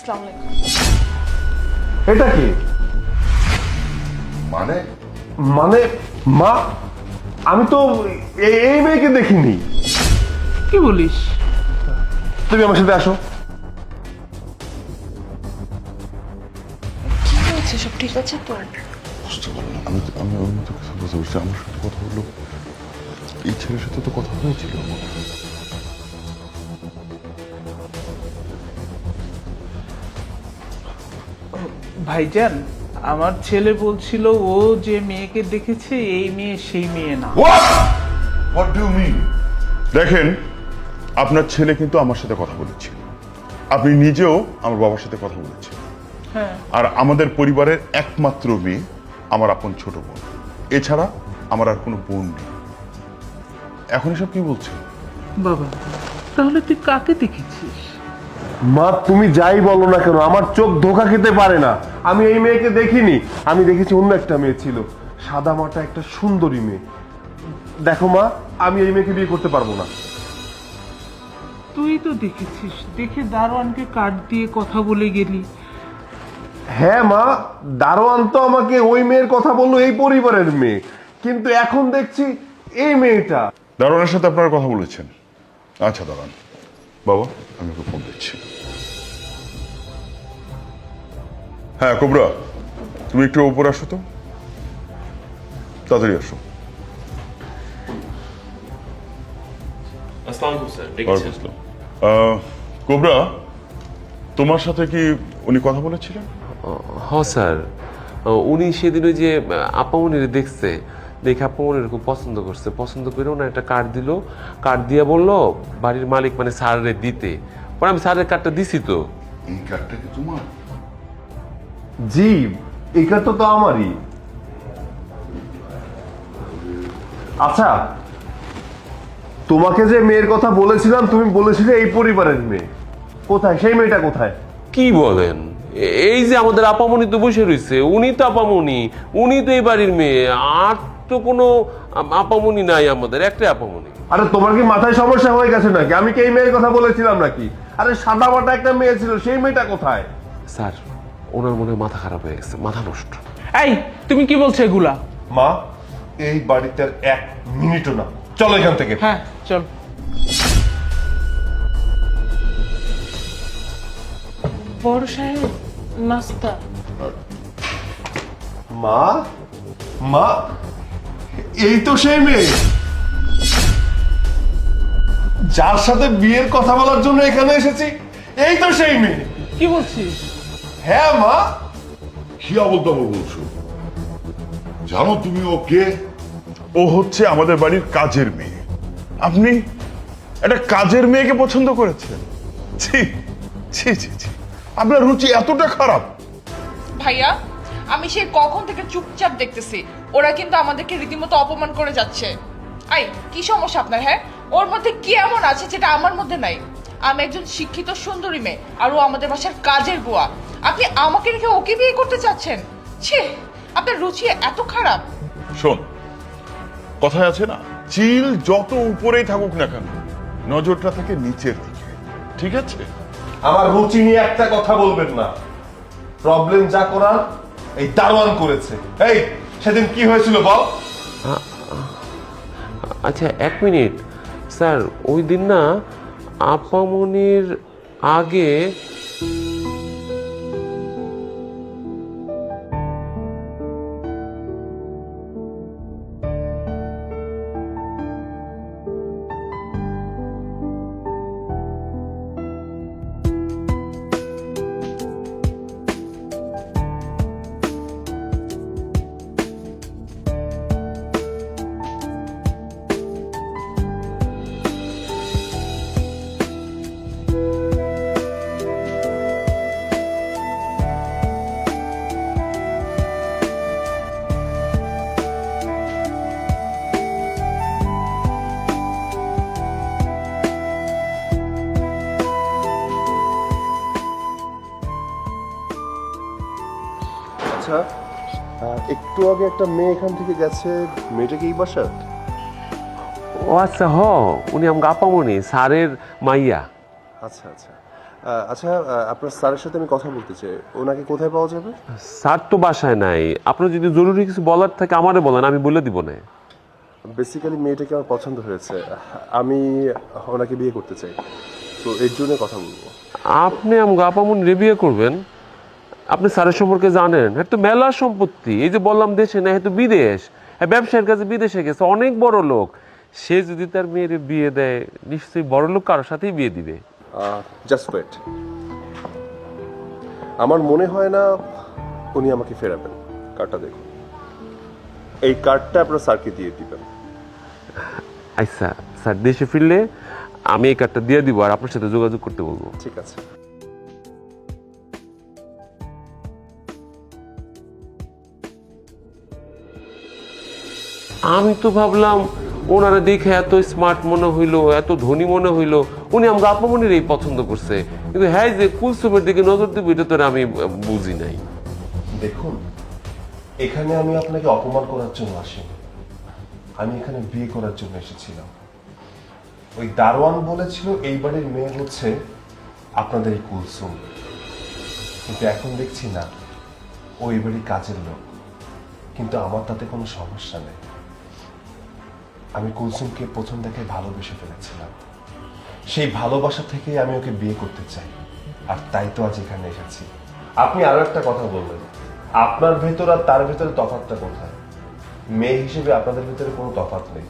আসসালামু আলাইকুম। এটা কি? মানে? মানে মা আমি তো এ- এই মেয়েকে দেখিনি। কি বলিস? তুমি আমার সাথে আসো। কি হয়েছে? সব ঠিক আছে তো? বুঝতে পারলাম আমি তো- আমি ওর মতো কিছু বুঝতে পারছি। আমার সাথে কথা বলল এই ছেলের সাথে তো কথা হয়েছিল আমার। ভাইজান আমার ছেলে বলছিল ও যে মেয়েকে দেখেছে এই মেয়ে সেই মেয়ে না। হোয়াট ডু মিন দেখেন আপনার ছেলে কিন্তু আমার সাথে কথা বলেছে আপনি নিজেও আমার বাবার সাথে কথা বলেছেন। হ্যাঁ। আর আমাদের পরিবারের একমাত্র মেয়ে আমার আপন ছোট বোন। এছাড়া আমার আর কোনো বোন নেই। এখন এসব কি বলছেন? বাবা তাহলে তুই কাকে দেখেছিস? মা তুমি যাই বলো না কেন আমার চোখ ধোকা খেতে পারে না। আমি এই মেয়েকে দেখিনি। আমি দেখেছি অন্য একটা মেয়ে ছিল। সাদা মাটা একটা সুন্দরী মেয়ে। দেখো মা আমি এই মেয়েকে বিয়ে করতে পারব না। তুই তো দেখেছিস। দেখে দারোয়ানকে কার্ড দিয়ে কথা বলে গেলি। হ্যাঁ মা দারোয়ান তো আমাকে ওই মেয়ের কথা বলল এই পরিবারের মেয়ে। কিন্তু এখন দেখছি এই মেয়েটা। দারোয়ানের সাথে আপনারা কথা বলেছেন। আচ্ছা দাঁড়ান বাবা আমি ওকে ফোন দিচ্ছি। হ্যাঁ কোবরা তুমি একটু উপরে আসো তো। তাড়াতাড়ি আসো। কোবরা তোমার সাথে কি উনি কথা বলেছিলেন? হ স্যার। উনি সেদিন ওই যে আপামনির দেখছে দেখে আপামনির খুব পছন্দ করছে। পছন্দ করে ওনার একটা কার্ড দিল। কার্ড দিয়ে বলল বাড়ির মালিক মানে স্যারের দিতে। পরে আমি স্যারের কার্ডটা দিছি তো। এই কার্ডটা কি তোমার? জি এটা তো তো আমারই। আচ্ছা তোমাকে যে মেয়ের কথা বলেছিলাম তুমি বলেছিলে এই পরিবারের মেয়ে। কোথায়? সেই মেয়েটা কোথায়? কি বলেন? এই যে আমাদের আপামনি তো বসে রয়েছে উনি তো আপামনি উনি তো এই বাড়ির মেয়ে আর তো কোনো আপামনি নাই আমাদের একটাই আপামনি। আরে তোমার কি মাথায় সমস্যা হয়ে গেছে নাকি? আমি কি এই মেয়ের কথা বলেছিলাম নাকি? আরে সাদা মাটা একটা মেয়ে ছিল সেই মেয়েটা কোথায়? স্যার ওনার মনে মাথা খারাপ হয়ে গেছে মাথা নষ্ট। এই তুমি কি বলছো এগুলা? মা এই বাড়িতে আর এক মিনিটও না। চলো এখান থেকে। হ্যাঁ চল। বড় সাহেব নাস্তা। মা মা এই তো সেই মেয়ে। যার সাথে বিয়ের কথা বলার জন্য এখানে এসেছি এই তো সেই মেয়ে। কি বলছিস? হ্যাঁ মা? কি আবল তাবল বলছো? জানো তুমি ও কে? ও হচ্ছে আমাদের বাড়ির কাজের মেয়ে। আপনি একটা কাজের মেয়েকে পছন্দ করেছেন? ছি ছি ছি ছি। আপনার রুচি এতটা খারাপ। ভাইয়া আমি সে কখন থেকে চুপচাপ দেখতেছি। ওরা কিন্তু আমাদেরকে রীতিমতো অপমান করে যাচ্ছে। আই কি সমস্যা আপনার হ্যাঁ? ওর মধ্যে কি এমন আছে যেটা আমার মধ্যে নাই? আমি একজন শিক্ষিত সুন্দরী মেয়ে আর ও আমাদের বাসার কাজের বুয়া। আপনি আমাকে রেখে ওকে বিয়ে করতে চাচ্ছেন? ছি আপনার রুচি এত খারাপ। শোন কথায় আছে না চিল যত উপরেই থাকুক না কেন নজরটা থাকে নিচের দিকে। ঠিক আছে? আমার রুচি নিয়ে একটা কথা বলবেন না। প্রবলেম যা করার এই দারোয়ান করেছে। এই সেদিন কি হয়েছিল বল? আচ্ছা এক মিনিট। স্যার ওই দিন না আপামনির আগে আচ্ছা একটু আগে একটা মেয়ে এখান থেকে গেছে। মেয়েটা কি এই বাসার? ও আচ্ছা হ উনি আমাকে আপামনি স্যারের মাইয়া। আচ্ছা আচ্ছা। আচ্ছা আপনার স্যারের সাথে আমি কথা বলতে চাই। ওনাকে কোথায় পাওয়া যাবে? স্যার তো বাসায় নাই। আপনার যদি জরুরি কিছু বলার থাকে আমারে বলেন আমি বলে দিব না। বেসিক্যালি মেয়েটাকে আমার পছন্দ হয়েছে। আমি ওনাকে বিয়ে করতে চাই। তো এর জন্য কথা বলব। আপনি আমগো আপামন বিয়ে করবেন? আপনি স্যারের সম্পর্কে জানেন হ্যাঁ তো মেলা সম্পত্তি এই যে বললাম দেশে না হয়তো বিদেশ হ্যাঁ ব্যবসায়ের কাছে বিদেশে গেছে অনেক বড় লোক সে যদি তার মেয়ের বিয়ে দেয় নিশ্চয়ই বড় লোক কারোর সাথেই বিয়ে দিবে। জাস্ট ওয়েট আমার মনে হয় না উনি আমাকে ফেরাবেন কার্ডটা দেখুন। এই কার্ডটা আপনার স্যারকে দিয়ে দিবেন। আচ্ছা স্যার দেশে ফিরলে আমি এই কার্ডটা দিয়ে দিব আর আপনার সাথে যোগাযোগ করতে বলব। ঠিক আছে। আমি তো ভাবলাম ওনারা দেখে এত স্মার্ট মনে হইল, এত ধনী মনে হইল, উনি আমাকে আপামনির এই পছন্দ করছে। কিন্তু হ্যাঁ যে, কুলসুমের দিকে নজর দেবো, এটা তো আমি বুঝি নাই। দেখুন, এখানে আমি আপনাকে অপমান করার জন্য আসিনি। আমি এখানে বিয়ে করার জন্য এসেছিলাম। ওই দারোয়ান বলেছিল, এই বাড়ির মেয়ে হচ্ছে আপনাদের এই কুলসুম। কিন্তু এখন দেখছি না, ও এই বাড়ির কাজের লোক। কিন্তু আমার তাতে কোনো সমস্যা নেই। আমি কুলসুমকে প্রথম দেখে ভালোবেসে ফেলেছিলাম। সেই ভালোবাসা থেকেই আমি ওকে বিয়ে করতে চাই। আর তাই তো আজ এখানে এসেছি। আপনি আরও একটা কথা বললেন আপনার ভেতর আর তার ভেতরে তফাৎটা কোথায়? মেয়ে হিসেবে আপনাদের ভেতরে কোনো তফাৎ নেই।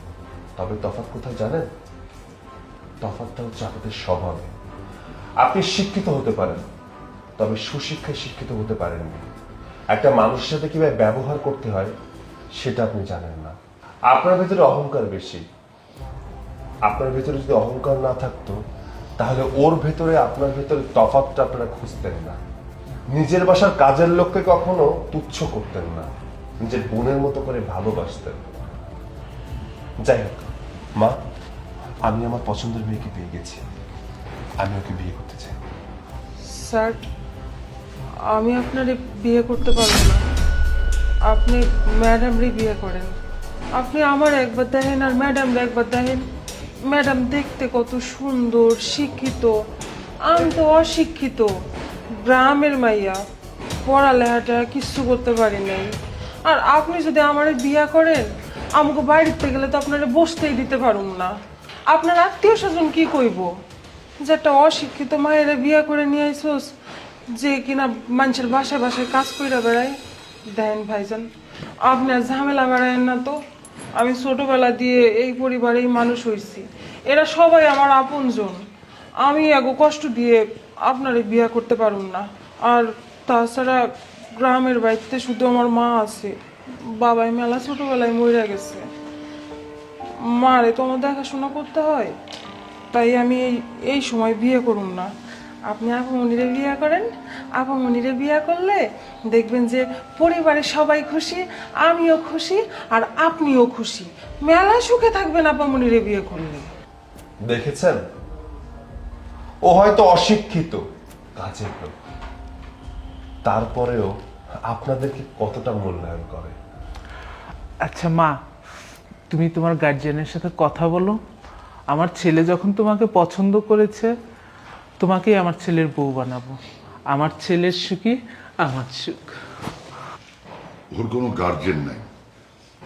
তবে তফাৎ কোথায় জানেন? তফাৎটা হচ্ছে আপনাদের স্বভাবে। আপনি শিক্ষিত হতে পারেন, তবে সুশিক্ষায় শিক্ষিত হতে পারেননি। একটা মানুষের সাথে কীভাবে ব্যবহার করতে হয়, সেটা আপনি জানেন না। আপনার ভেতরে অহংকার বেশি। আপনার ভেতরে যদি অহংকার না থাকতো, তাহলে ওর ভেতরে, আপনার ভেতরে তফাতটা আপনারা খুঁজতেন না। নিজের বাসার কাজের লোককে কখনো তুচ্ছ করতেন না। নিজের বোনের মতো করে ভালোবাসতেন। যাই হোক, মা, আমি আমার পছন্দের মেয়েকে পেয়ে গেছি আমি ওকে বিয়ে করতে চাই। স্যার, আমি আপনারে বিয়ে করতে পারব না। আপনি ম্যাডামরে বিয়ে করেন। আপনি আমার একবার দেখেন আর ম্যাডামরে একবার দেখেন ম্যাডাম দেখতে কত সুন্দর, শিক্ষিত। আমি তো অশিক্ষিত। গ্রামের মাইয়া, পড়ালেখাটা কিচ্ছু করতে পারি নাই। আর আপনি যদি আমার বিয়ে করেন, আমাকে বাড়িতে গেলে তো আপনারা বসতেই দিতে পারুন না। আপনার আত্মীয় স্বজন কি কইব? যে একটা অশিক্ষিত মায়েরা বিয়ে করে নিয়ে আইসোস, যে কিনা মানুষের বাসায় বাসায় কাজ কইরা বেড়ায়। দেন ভাইজান, আপনি আর ঝামেলা বেড়ায়েন না তো। আমি ছোটবেলা দিয়ে এই পরিবারেই মানুষ হইছি। এরা সবাই আমার আপনজন। আমি এগো কষ্ট দিয়ে আপনারে বিয়ে করতে পারুম না। আর তাছাড়া গ্রামের বাড়িতে শুধু আমার মা আছে। বাবাই মেলা ছোটবেলায় মরে গেছে। মারে তো আমার দেখাশোনা করতে হয়। তাই আমি এই এই সময় বিয়ে করুন না। আপনি এখন আপামনিরে বিয়ে করেন। আপামনিরে বিয়ে করলে দেখবেন যে পরিবারের সবাই খুশি আমিও খুশি আর আপনিও খুশি। মেলা সুখে থাকবেন আপামনিরে বিয়ে করলে। দেখেছেন? ও হয়তো অশিক্ষিত কাজের লোক। তারপরেও আপনাদেরকে কতটা মূল্যায়ন করে? আচ্ছা মা তুমি তোমার গার্জিয়ানের সাথে কথা বলো। আমার ছেলে যখন তোমাকে পছন্দ করেছে তোমাকেই আমার ছেলের বউ বানাবো। আমার ছেলের সুখী আমার সুখ। ওর কোনো গার্জেন নাই।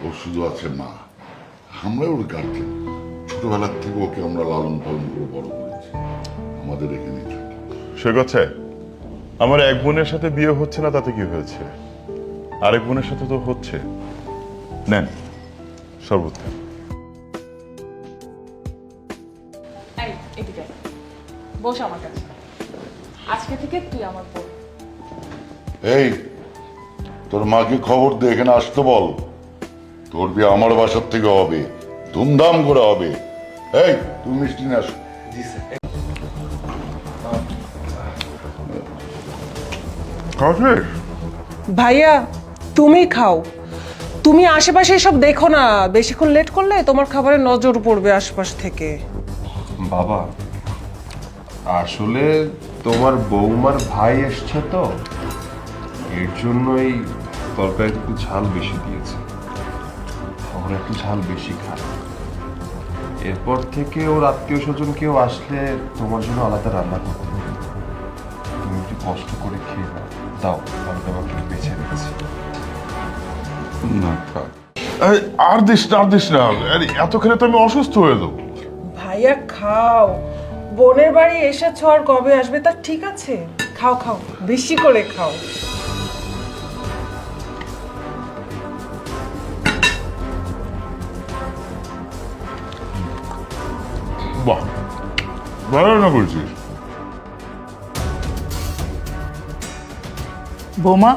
ওর শুধু আছে মা। আমরা ওর গার্জেন ছোটবেলার থেকে ওকে আমরা লালন পালন করে বড় করেছি। আমাদের এখানে সে কথা। আমার এক বোনের সাথে বিয়ে হচ্ছে না তাতে কি হয়েছে? আরেক বোনের সাথে তো হচ্ছে। নেন শরবত। বস আমার কাছে। আজকে থেকে তুই আমার বোন এই তোর মাকে খবর দে এখানে আসতে বল। তোর বিয়ে আমার বাসার থেকে হবে ধুমধাম করে হবে। এই তুমি মিষ্টি নিয়ে আসো। খাওয়া শেষ? ভাইয়া তুমি খাও। তুমি আশেপাশে সব দেখো না। বেশিক্ষণ লেট করলে তোমার খাবারের নজর পড়বে আশপাশ থেকে। বাবা আসলে তোমার বৌমার ভাই এসছে তো? এর জন্যই তরকারি একটু ঝাল বেশি দিয়েছে। ওরা একটু ঝাল বেশি খায়। এরপর থেকে ওর আত্মীয় স্বজন কেউ আসলে তোমার জন্য আলাদা রান্না করতে হবে। তুমি একটু কষ্ট করে খেয়ে নাও। দাও আমি তোমাকে একটু বেছে দিচ্ছি না থাক এই, আর দিস না আর দিস না। আরে, এত খেলে তো আমি অসুস্থ হয়ে যাব। ভাইয়া খাও। বোনের বাড়ি এসেছ আর কবে আসবে তা ঠিক আছে। খাও খাও বেশি করে খাও। বাহ ভালো না বলছিস বৌমা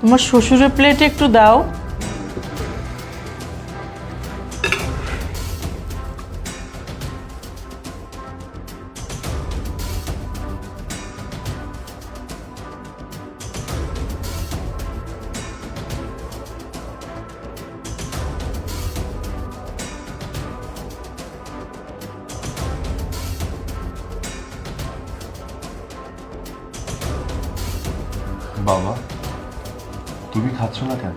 তোমার শ্বশুরের প্লেটে একটু দাও। তুমি খাচ্ছ না কেন?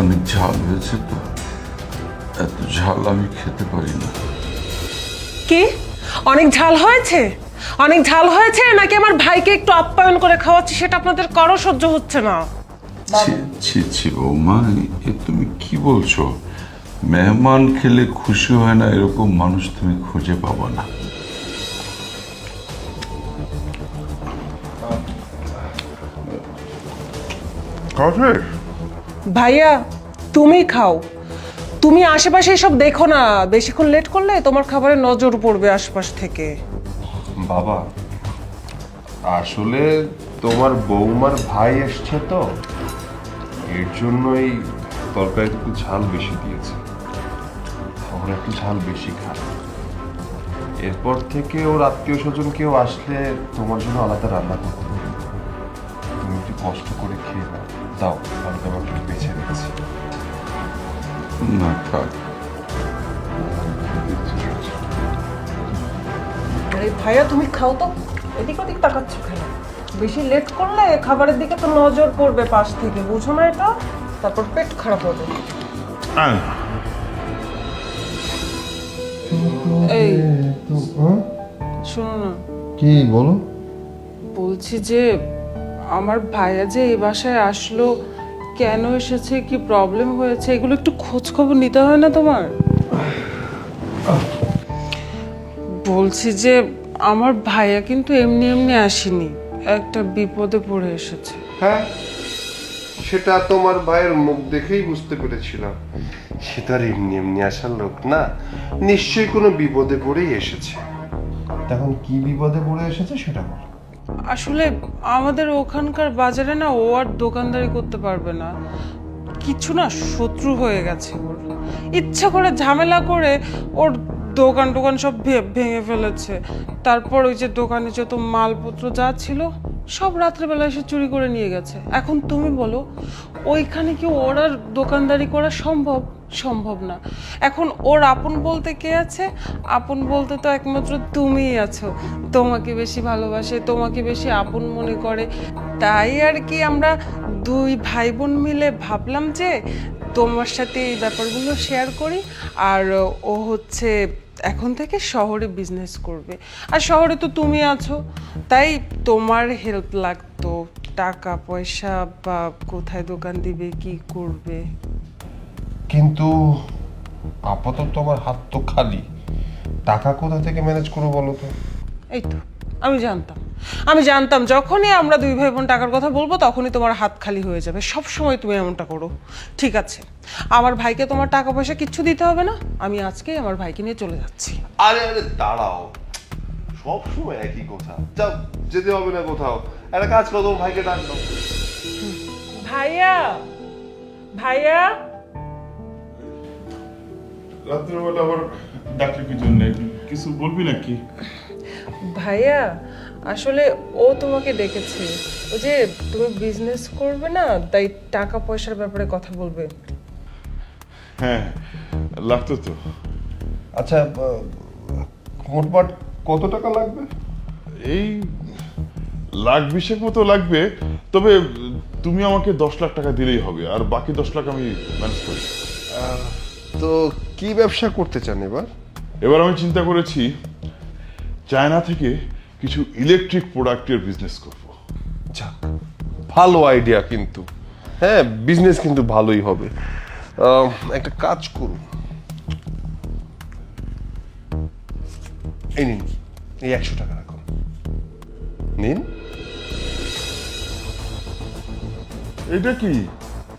অনেক ঝাল হয়েছে তো। এত ঝাল আমি খেতে পারি না। কি? অনেক ঝাল হয়েছে? অনেক ঝাল হয়েছে নাকি আমার ভাইকে একটু আপ্যায়ন করে খাওয়াচ্ছি সেটা আপনাদের কারও সহ্য হচ্ছে না। ছি ছি ছি বৌমা এ তুমি কি বলছো? মেহমান খেলে খুশি হয় না এরকম মানুষ তুমি খুঁজে পাবো না। খাওয়া শেষ? ভাইয়া তুমি খাও। তুমি আশেপাশে এসব দেখো না। বেশিক্ষণ লেট করলে তোমার খাবারে নজর পড়বে আশপাশ থেকে। বাবা আসলে তোমার বৌমার ভাই এসছে তো। এর জন্যই তরকারিতে একটু ঝাল বেশি দিয়েছে। আমরা একটু ঝাল বেশি খাই এরপর থেকে ওর আত্মীয় স্বজন কেউ আসলে তোমার জন্য আলাদা রান্না করতে হবে। তুমি একটু কষ্ট করে খেয়ে নাও। দাও আমি তোমাকে বেছে দিচ্ছি না থাক। আরে ভাইয়া তুমি খাও তো। এদিক ওদিক তাকাচ্ছ কেন? বেশি লেট করলে খাবারের দিকে তো নজর পড়বে পাশ থেকে বুঝো না এটা? তারপর পেট খারাপ হবে। এই শোনো না। কি বলো। বলছি যে আমার ভাইয়া যে এই বাসায় আসলো কেন এসেছে কি প্রবলেম হয়েছে এগুলো একটু খোঁজ খবর নিতে হয় না তোমার? বলছি যে আমার ভাইয়া কিন্তু এমনি এমনি আসেনি একটা বিপদে পড়ে এসেছে। হ্যাঁ সেটা তোমার ভাইয়ের মুখ দেখেই বুঝতে পেরেছিলাম। সে তার এমনি এমনি আসার লোক না নিশ্চয়ই কোনো বিপদে পড়েই এসেছে। তখন কি বিপদে পড়ে এসেছে সেটা বল। আসলে আমাদের ওখানকার বাজারে না ও আর দোকানদারি করতে পারবে না। কিছু না শত্রু হয়ে গেছে ওর। ইচ্ছা করে ঝামেলা করে ওর দোকান টোকান সব ভেঙে ফেলেছে। তারপর ওই যে দোকানে যত মালপত্র যা ছিল সব রাত্রেবেলা এসে চুরি করে নিয়ে গেছে। এখন তুমি বলো, ওইখানে কি ওর আর দোকানদারি করা সম্ভব? সম্ভব না। এখন ওর আপন বলতে কে আছে? আপন বলতে তো একমাত্র তুমিই আছো। তোমাকে বেশি ভালোবাসে, তোমাকে বেশি আপন মনে করে। তাই আর কি আমরা দুই ভাই বোন মিলে ভাবলাম যে তোমার সাথে এই ব্যাপারগুলো শেয়ার করি আর ও হচ্ছে এখন থেকে শহরে বিজনেস করবে। আর শহরে তো তুমি আছো তাই তোমার হেল্প লাগতো টাকা পয়সা বা কোথায় দোকান দিবে কি করবে? কিন্তু আপাতত আমার হাত তো খালি। টাকা কোথা থেকে ম্যানেজ করব বলো তো? এই তো আমি জানতাম। আমি জানতাম যখনই আমরা দুই ভাই বোন টাকার কথা বলব তখনই তোমার হাত খালি হয়ে যাবে। সব সময় তুমি এমনটা করো। ঠিক আছে আমার ভাইকে তোমার টাকা পয়সা কিচ্ছু দিতে হবে না। আমি আজকেই আমার ভাইকে নিয়ে চলে যাচ্ছি। আরে আরে দাঁড়াও। সব সময় একই কথা। যাও যেতে হবে না কোথাও। একটা কাজ করো তোমার ভাইকে ডাক দাও। ভাইয়া ভাইয়া। রাত্রেবেলা আবার ডাক্তার কি জন্য? কিছু বলবি নাকি? ভাইয়া আসলে ও তোমাকে ডেকেছে ও যে তুমি বিজনেস করবে না তাই টাকা পয়সার ব্যাপারে কথা বলবে। হ্যাঁ লাগতো তো। আচ্ছা মোটমাট কত টাকা লাগবে? এই লাখ বিশেক মতো লাগবে তবে তুমি আমাকে দশ লাখ টাকা দিলেই হবে আর বাকি দশ লাখ আমি ম্যানেজ করি। তো কি ব্যবসা করতে চান এবার? এবার আমি চিন্তা করেছি চায়না থেকে কিছু ইলেকট্রিক প্রোডাক্টের বিজনেস করব। যাক ভালো আইডিয়া কিন্তু। হ্যাঁ বিজনেস কিন্তু ভালোই হবে। আহ, একটা কাজ করুন। এই নিন এই একশো টাকা রাখুন। নিন। এটা কি?